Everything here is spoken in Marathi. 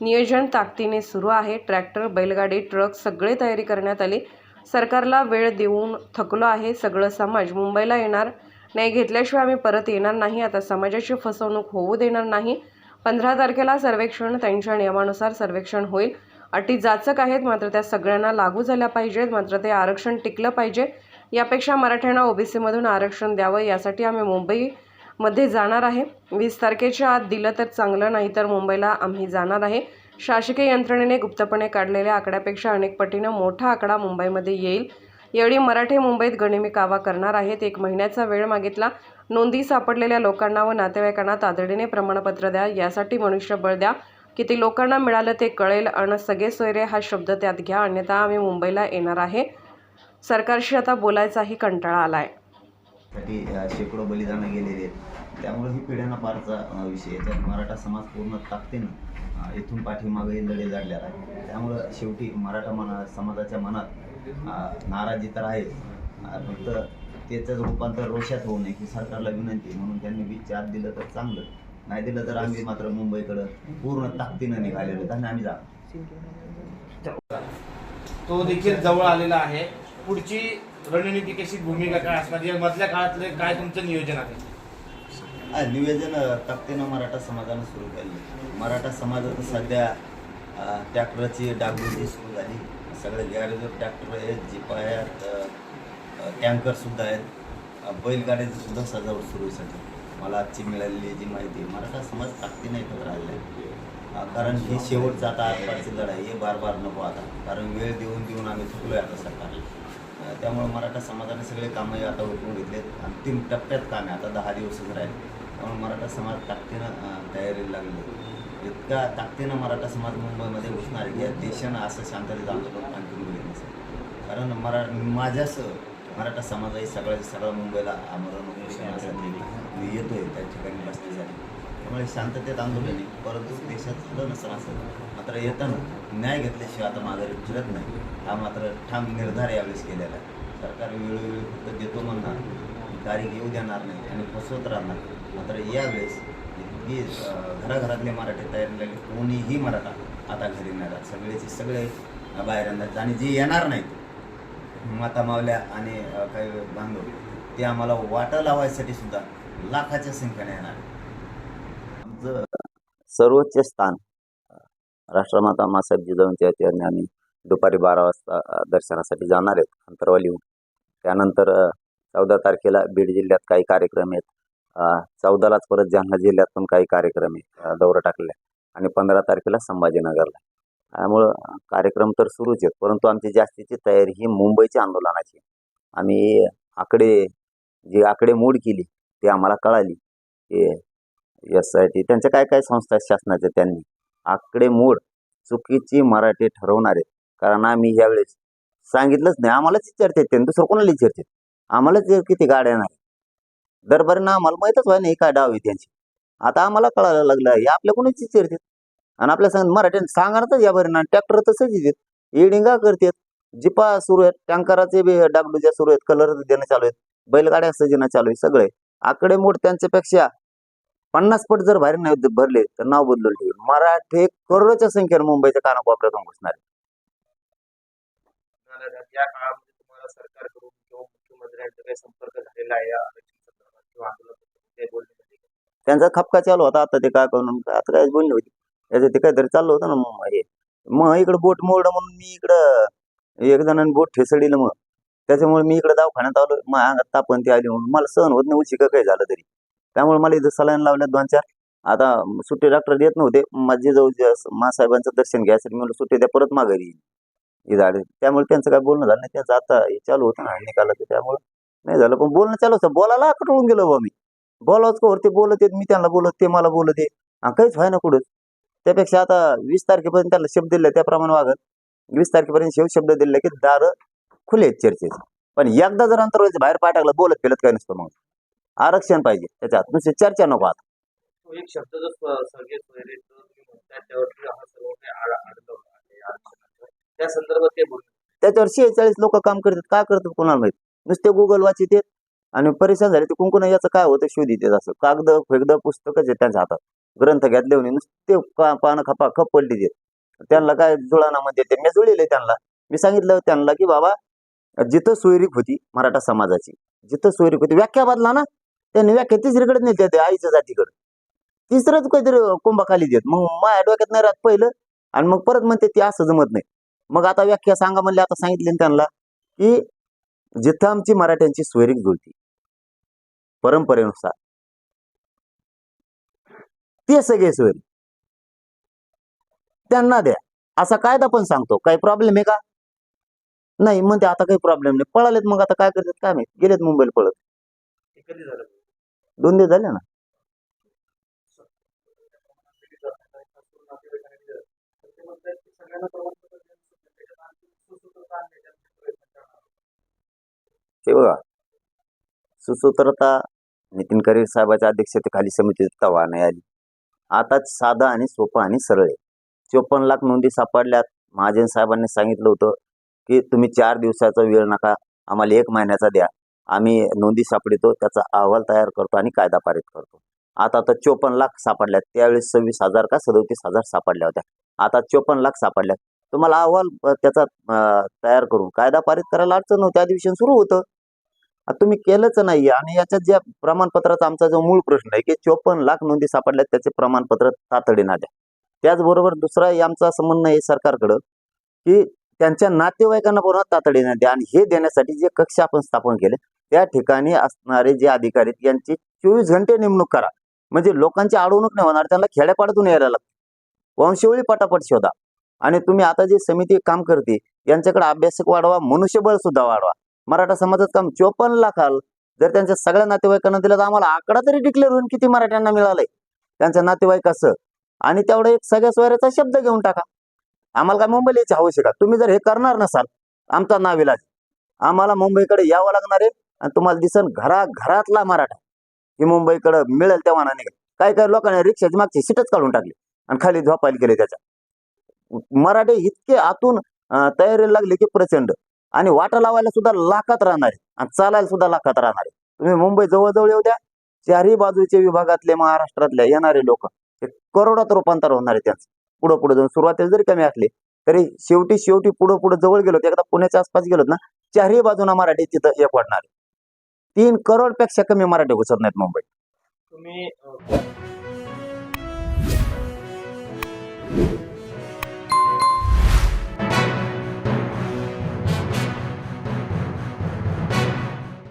नियोजन ताकदीने सुरू आहे. ट्रॅक्टर बैलगाडी ट्रक सगळे तयारी करण्यात आली. सरकारला वेळ देऊन थकलो आहे. सगळं समाज मुंबईला येणार नाही घेतल्याशिवाय आम्ही परत येणार नाही. आता समाजाची फसवणूक होऊ देणार नाही. पंधरा तारखेला सर्वेक्षण त्यांच्या नियमानुसार सर्वेक्षण होईल. अटी जाचक आहेत मात्र त्या सगळ्यांना लागू झाल्या पाहिजेत. मात्र ते आरक्षण टिकलं पाहिजे. यापेक्षा मराठ्यांना ओबीसीमधून आरक्षण द्यावं यासाठी आम्ही मुंबई मध्ये जाणार आहे. वीस तारखेच्या आत दिलं तर चांगलं नाही तर मुंबईला आम्ही जाणार आहे. शासकीय यंत्रणेने गुप्तपणे काढलेल्या आकड्यापेक्षा अनेक पटीनं मोठा आकडा मुंबईमध्ये येईल. यावेळी मराठे मुंबईत गणिमी कावा करणार आहेत. एक महिन्याचा वेळ मागितला. नोंदी सापडलेल्या लोकांना व नातेवाईकांना तातडीने प्रमाणपत्र द्या. यासाठी मनुष्यबळ द्या. किती लोकांना मिळालं ते कळेल. आणि सगळे सोयरे हा शब्द त्यात घ्या. अन्यथा आम्ही मुंबईला येणार आहे. सरकारशी आता बोलायचाही कंटाळा आला आहे साठी शेकडो बलिदानं गेलेले आहेत. त्यामुळे ही पिढ्यांना पारचा अ, विषय आहे. त्यात मराठा समाज पूर्ण ताकदीनं इथून पाठीमागे लढे लढलेला आहे. त्यामुळं शेवटी मराठा मना समाजाच्या मनात नाराजी तर आहे अ, फक्त त्याचं रूपांतर रोषात होऊ नये की सरकारला विनंती. म्हणून त्यांनी वीसच्या आत दिलं तर चांगलं. नाही दिलं तर आम्ही मात्र मुंबईकडं पूर्ण ताकदीनं निघालेलो आणि आम्ही जा. तो देखील जवळ आलेला आहे. पुढची रणनीती कशी भूमिका काय असणार? या मधल्या काळातले काय तुमचं नियोजन आहे? निवेदन ताकदीनं मराठा समाजानं सुरू केलं. मराठा समाजात सध्या ट्रॅक्टरची डागडुजी सुरू झाली. सगळे गॅरेजवर ट्रॅक्टर आहेत जिपा आहेत टँकरसुद्धा आहेत. अ, बैलगाड्याची सुद्धा सजावट सुरू आहे सध्या. मला आजची मिळालेली जी माहिती आहे मराठा समाज ताकदीनं एकत्र आलेला आहे. कारण ही शेवटचा आता आसपासची लढाई हे बार बार नको आता. कारण वेळ देऊन देऊन आम्ही चुकलो आहे आता सरकारला. त्यामुळं मराठा समाजाने सगळे कामं आता उठवून घेतलेत. अंतिम टप्प्यात काम आहे आता दहा दिवसच राहिले. त्यामुळे मराठा समाज ताकदीनं तयारीला लागले इतका ताकदीनं मराठा समाज मुंबईमध्ये उठणार की देशानं असं शांततेचं आंदोलन आणखी मिळेल कारण मरा माझ्यासह मराठा समाजही सगळ्या सगळं मुंबईला आमरण उपोषणासाठी मी येतोय त्या ठिकाणी बसण्यासाठी. त्यामुळे शांततेत आंदोलन आहे परंतु देशात झालं नसतं असं मात्र येताना न्याय घेतल्याशिवाय आता माघारी फिरत नाही. हा मात्र ठाम निर्धार यावेळेस केलेला आहे. सरकार वेळोवेळी फक्त देतो म्हणणार तारीख येऊ देणार नाही आणि फसवत राहणार. मात्र यावेळेस इतकी घराघरातले मराठी तयारी लागले कोणीही मराठा आता घरी नाही राहत. सगळेचे सगळे बाहेर आणतात आणि जे येणार नाहीत माता मावल्या आणि काही बांधव ते आम्हाला वाटा लावायसाठी सुद्धा लाखाच्या संख्येने येणार. सर्वोच्च स्थान. राष्ट्रमाता मासाहेब जिजाऊंच्या याने आम्ही दुपारी बारा वाजता दर्शनासाठी जाणार आहेत अंतरवालीहून त्यानंतर चौदा तारखेला बीड जिल्ह्यात काही कार्यक्रम आहेत. चौदालाच परत जालना जिल्ह्यात पण काही कार्यक्रम आहे दौरा टाकलेला आहे. आणि पंधरा तारखेला संभाजीनगरला त्यामुळं कार्यक्रम तर सुरूच आहेत परंतु आमची जास्तीची तयारी ही मुंबईच्या आंदोलनाची आहे. आम्ही आकडे जी आकडे मोड केली ती आम्हाला कळाली की एस आय टी त्यांच्या काय काय संस्था आहेत शासनाच्या? त्यांनी आकडेमोड चुकीची मराठी ठरवणारे. कारण आम्ही यावेळेस सांगितलंच नाही. आम्हालाच विचारते त्यांनी दुसरं कोणाला चर्चेत आम्हालाच किती गाड्या नाही. दरबारीनं आम्हाला माहीतच व्हाय नाही काय डाव आहे त्यांची. आता आम्हाला कळायला लागलं हे आपल्या कोणीच चर्चेत आणि आपल्या सांग मराठ्याने सांगणारच या बरं ना ट्रॅक्टर तसंच येतात एडिंगा करतात. जिपा सुरू आहेत. टँकराचे बी डागडुज्या सुरू आहेत. कलर देणं चालू आहेत. बैलगाड्या सजणं चालू आहे सगळे. आकडे मोठ त्यांच्यापेक्षा पन्नास पट जर बाहेर नाही भरले तर नाव बदलून ठेवले मराठे करोडोच्या संख्येने मुंबईच्या कानाकोपऱ्यातून घुसणार. या काळामध्ये तुम्हाला सरकारकडून किंवा मुख्यमंत्र्यांचा काही संपर्क झालेला आहे या आरक्षण संदर्भात किंवा आंदोलनात ते बोलण्यासाठी त्यांचा खपका चालू होता. आता ते काय करून आता काय बोलली होती त्याचं ते काहीतरी चाललं होतं ना मग हे. मग इकडं बोट मोड म्हणून मी इकडं एक जणांनी बोट ठेसडीलं मग. त्याच्यामुळे मी इकडं दवाखान्यात आलो. मग अंगात तापण ती आली म्हणून. मला सहन होत नाही. उशी काही झालं तरी. त्यामुळे मला इथं सलाईन लावल्यात दोन चार. आता सुट्टी डॉक्टर देत नव्हते. माझे जाऊ मासाहेबांचं दर्शन घ्यायसाठी म्हणलं सुट्टी द्या परत माघारी येईल हे त्यामुळे त्यांचं काय बोलणं झालं नाही. त्यांचं आता हे चालू होतं ना निकालाचं. त्यामुळे नाही झालं. पण बोलणं चालू होतं. बोलायला कटळून गेलो बा मी. बोलावच का ते बोलत आहेत? मी त्यांना बोलत ते मला बोलत आहे आणि काहीच व्हाय ना कुठं. त्यापेक्षा आता वीस तारखेपर्यंत त्याला शब्द दिले त्याप्रमाणे वागत. वीस तारखेपर्यंत शेव शब्द दिले की दार खुले आहेत चर्चेचे पण एकदा जर अंतर्वायचं बाहेर पाय टाकलं बोलत फिरत काय नसतं मग. आरक्षण पाहिजे. त्याच्यात नुसते चर्चा नको आता. तो एक शब्द जो स- सर्गेत सोयरेचं तुम्ही म्हणताय त्यावरती सर्व काही आड- आडलं आहे आरक्षणाचं. त्या संदर्भात ते त्याच्यावर शेहेचाळीस लोक काम करतात. काय करतात कोणाला माहीत? नुसते गुगल वाचित आणि परेशान झाले ते कुंकुन याचं काय होतं शोधित आहेत असं. कागद फेगद पुस्तकच आहेत त्यांच्या हातात. ग्रंथ घेतले म्हणे नुसते का- पानं खपा खप पडली देत त्यांना काय जुळाना म्हणजे ते? मी जुळले त्यांना. मी सांगितलं त्यांना की बाबा जिथं सोयरीक होती मराठा समाजाची जिथं सोयरीक होती व्याख्या बदला ना. त्यांनी व्याख्या तिसरीकडे नेते ते आईच्या जातीकडे. तिसरंच काहीतरी कुंभाखाली देत. मग माझ्या डोक्यात नाही राहत पहिलं. आणि मग परत म्हणते ती असं जमत नाही. मग आता व्याख्या सांगा म्हणले आता सांगितले ना त्यांना की जिथं आमची मराठ्यांची सोयरीक जुळती परंपरेनुसार ते सगळे सोयरी त्यांना द्या. असा कायदा पण सांगतो. काही प्रॉब्लेम आहे का? नाही. म्हणते आता काही प्रॉब्लेम नाही. पळालेत मग आता काय करतात काय माहीत. गेलेत मुंबईला पळत. झालं? दोन दिवस झाले ना. ते बघा सुसूत्रता नितीन करीर साहेबाच्या अध्यक्षतेखाली समिती तवा नाही आली. आता साधा आणि सोपं आणि सरळ आहे. चोपन्न लाख नोंदी सापडल्यात. महाजन साहेबांनी सांगितलं होतं की तुम्ही चार दिवसाचा वेळ नका आम्हाला एक महिन्याचा द्या. आम्ही नोंदी सापडितो त्याचा अहवाल तयार करतो आणि कायदा पारित करतो. आता तर चोपन्न लाख सापडल्यात. त्यावेळेस सव्वीस हजार का सदोतीस हजार सापडल्या होत्या. आता चोपन्न लाख सापडल्यात. तुम्हाला अहवाल त्याचा तयार करून कायदा पारित करायला अडचण नव्हती अधिवेशन सुरू होतं. आता तुम्ही केलंच नाही आणि याच्यात ज्या प्रमाणपत्राचा आमचा जो मूळ प्रश्न आहे की चोपन्न लाख नोंदी सापडल्यात त्याचे प्रमाणपत्र तातडीनं द्या त्याचबरोबर दुसरा आमचा संबंध आहे सरकारकडं की त्यांच्या नातेवाईकांना पूर्ण तातडीनं द्या आणि हे देण्यासाठी जे कक्ष आपण स्थापन केले त्या ठिकाणी असणारे जे अधिकारी यांची चोवीस घंटे नेमणूक करा. म्हणजे लोकांची अडवणूक नाही होणार त्यांना खेड्यापाड्यातून यायला लागते. वंशवळी पटापट शोधा. आणि तुम्ही आता जी समिती काम करते यांच्याकडे अभ्यासक वाढवा मनुष्यबळ सुद्धा वाढवा. मराठा समाजात काम चोपन्न लाखाल. जर त्यांच्या सगळ्या नातेवाईकांना दिलं तर आम्हाला आकडा तरी डिक्लेअर होईल किती मराठ्यांना मिळालंय. त्यांच्या नातेवाईक असं. आणि तेवढा एक सगळ्या सोयऱ्याचा शब्द घेऊन टाका. आम्हाला काय मुंबईला यायची आवश्यक तुम्ही जर हे करणार नसाल आमचा नाव इलाज आम्हाला मुंबईकडे यावं लागणार आहे. आणि तुम्हाला दिसन घरा घरातला मराठा. ही मुंबईकडं मिळेल त्या नाही काय काय लोकांनी रिक्षाची मागची सीटच काढून टाकली आणि खाली झोपायला गेले त्याच्या मराठे इतके आतून तयारीला लागले की प्रचंड. आणि वाटा लावायला सुद्धा लाखात राहणार आहे आणि चालायला सुद्धा लाखात राहणार आहे. तुम्ही मुंबई जवळजवळ येऊ द्या. चारही बाजूचे विभागातले महाराष्ट्रातले येणारे लोक हे करोडात रूपांतर होणार आहे त्यांचं. पुढं पुढे जाऊन सुरुवातीला जरी कमी असले तरी शेवटी शेवटी पुढं पुढे जवळ गेलो एकदा पुण्याच्या आसपास गेलोत ना चारही बाजूना मराठी तिथं एक वाढणार तीन करोडपेक्षा कमी मराठी घुसत नाहीत मुंबईत. तुम्ही